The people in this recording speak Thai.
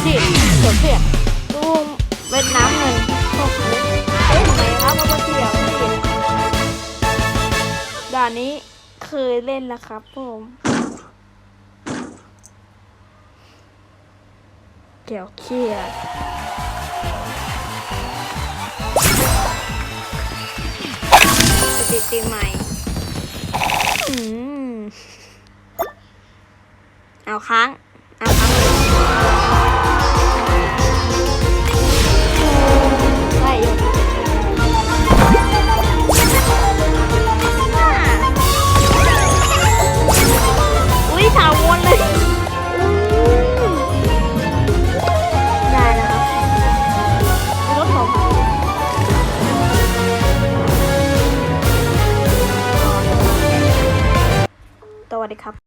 ดเสียบดูเวียดนามเงินโอ้โหเอ๊ะทำไมครับว่าเสียบไม่เห็นด่านนี้เคยเล่นแล้วครับผมเกี่ยวเครียดสถิติใหม่อืมเอาค้าง ดีครับ